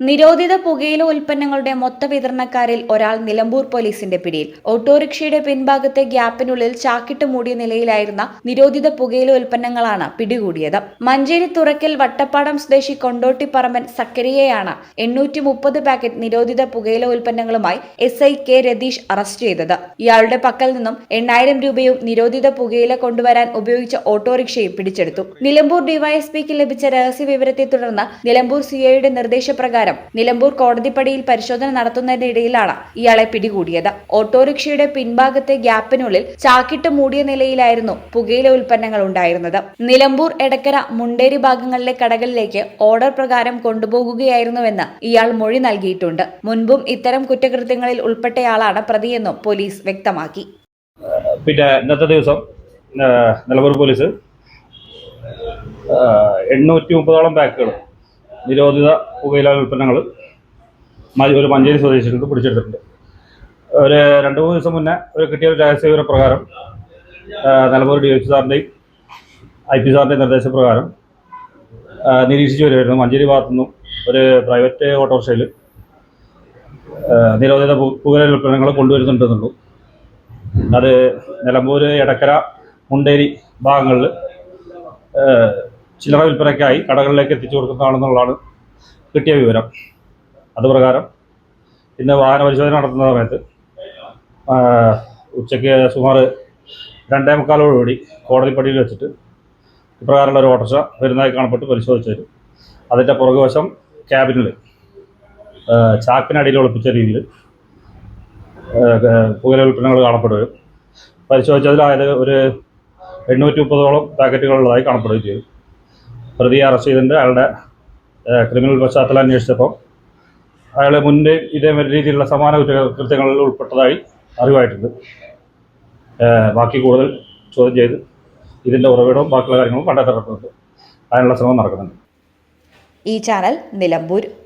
നിരോധിത പുകയില ഉൽപ്പന്നങ്ങളുടെ മൊത്ത വിതരണക്കാരിൽ ഒരാൾ നിലമ്പൂർ പോലീസിന്റെ പിടിയിൽ. ഓട്ടോറിക്ഷയുടെ പിൻഭാഗത്തെ ഗ്യാപ്പിനുള്ളിൽ ചാക്കിട്ട് മൂടിയ നിലയിലായിരുന്ന നിരോധിത പുകയില ഉൽപ്പന്നങ്ങളാണ് പിടികൂടിയത്. മഞ്ചേരി തുറക്കൽ വട്ടപ്പാടം സ്വദേശി കൊണ്ടോട്ടിപ്പറമ്പൻ സക്കരിയയാണ് എണ്ണൂറ്റി മുപ്പത് പാക്കറ്റ് നിരോധിത പുകയില ഉൽപ്പന്നങ്ങളുമായി S I K Ratheesh arrest ചെയ്തത്. ഇയാളുടെ പക്കൽ നിന്നും എണ്ണായിരം രൂപയും നിരോധിത പുകയില കൊണ്ടുവരാൻ ഉപയോഗിച്ച ഓട്ടോറിക്ഷയും പിടിച്ചെടുത്തു. നിലമ്പൂർ ഡിവൈഎസ്പിക്ക് ലഭിച്ച രഹസ്യ വിവരത്തെ തുടർന്ന് നിലമ്പൂർ സിഐയുടെ നിർദ്ദേശപ്രകാരം നിലമ്പൂർ കോടതിപ്പടിയിൽ പരിശോധന നടത്തുന്നതിനിടയിലാണ് ഇയാളെ പിടികൂടിയത്. ഓട്ടോറിക്ഷയുടെ പിൻഭാഗത്തെ ഗ്യാപ്പിനുള്ളിൽ ചാക്കിട്ട് മൂടിയ നിലയിലായിരുന്നു പുകയില ഉൽപ്പന്നങ്ങൾ ഉണ്ടായിരുന്നത്. നിലമ്പൂർ എടക്കര മുണ്ടേരി ഭാഗങ്ങളിലെ കടകളിലേക്ക് ഓർഡർ പ്രകാരം കൊണ്ടുപോകുകയായിരുന്നുവെന്ന് ഇയാൾ മൊഴി നൽകിയിട്ടുണ്ട്. മുൻപും ഇത്തരം കുറ്റകൃത്യങ്ങളിൽ ഉൾപ്പെട്ടയാളാണ് പ്രതിയെന്നും പോലീസ് വ്യക്തമാക്കി. പിന്നെ ഇന്നത്തെ ദിവസം നിലമ്പൂർ പോലീസ് എണ്ണൂറ്റി മുപ്പതോളം പാക്കുകൾ നിരോധിത പുകയില ഉൽപ്പന്നങ്ങൾ ഒരു മഞ്ചേരി നിന്ന് പിടിച്ചെടുത്തിട്ടുണ്ട്. ഒരു രണ്ട് മൂന്ന് ദിവസം മുന്നേ ഒരു കിട്ടിയ ഒരു രഹസ്യ വിവരപ്രകാരം നിലമ്പൂർ ഡി എച്ച് സാറിന്റെയും ഐ പി സാറിന്റെയും നിർദ്ദേശപ്രകാരം നിരീക്ഷിച്ചു വരുമായിരുന്നു മഞ്ചേരി ഭാഗത്തു നിന്നും ഒരു പ്രൈവറ്റ് ഓട്ടോറിക്ഷയിൽ നിരോധിത പുകയില ഉൽപ്പന്നങ്ങൾ കൊണ്ടുവരുന്നുണ്ടെന്നുള്ളൂ. അത് നിലമ്പൂർ എടക്കര മുണ്ടേരി ഭാഗങ്ങളിൽ ചില്ലറ വിൽപ്പനയ്ക്കായി കടകളിലേക്ക് എത്തിച്ചു കൊടുക്കുന്നതാണെന്നുള്ളതാണ് കിട്ടിയ വിവരം. അതുപ്രകാരം ഇന്ന് വാഹന പരിശോധന നടത്തുന്ന സമയത്ത് ഉച്ചയ്ക്ക് സുമാർ രണ്ടേ മുക്കാലോടുകൂടി കോടതിപ്പടിയിൽ വെച്ചിട്ട് ഇപ്രകാരമുള്ള ഒരു ഓട്ടോറിക്ഷ വരുന്നതായി കാണപ്പെട്ട് പരിശോധിച്ചു തരും അതിന്റെ പുറകുവശം ക്യാബിനിൽ ചാക്കിനടിയിൽ ഒളിപ്പിച്ച രീതിയിൽ പുകയില ഉൽപ്പന്നങ്ങൾ കാണപ്പെടുകയും പരിശോധിച്ചതിലായത് ഒരു എണ്ണൂറ്റി മുപ്പതോളം പാക്കറ്റുകളുള്ളതായി കാണപ്പെടുകയും ചെയ്തു. പ്രതിയെ അറസ്റ്റ് ചെയ്തിട്ടുണ്ട്. അയാളുടെ ക്രിമിനൽ പശ്ചാത്തലം അന്വേഷിച്ചപ്പോൾ അയാളെ മുന്നേ ഇതേ രീതിയിലുള്ള സമാന കുറ്റകൃത്യങ്ങളിൽ ഉൾപ്പെട്ടതായി അറിവായിട്ടുണ്ട്. ബാക്കി കൂടുതൽ ചോദ്യം ചെയ്ത് ഇതിന്റെ ഉറവിടവും ബാക്കിയുള്ള കാര്യങ്ങളും കണ്ടെത്തപ്പെട്ടിട്ടുണ്ട് അതിനുള്ള ശ്രമം നടക്കുന്നുണ്ട്. ഈ channel Nilambur.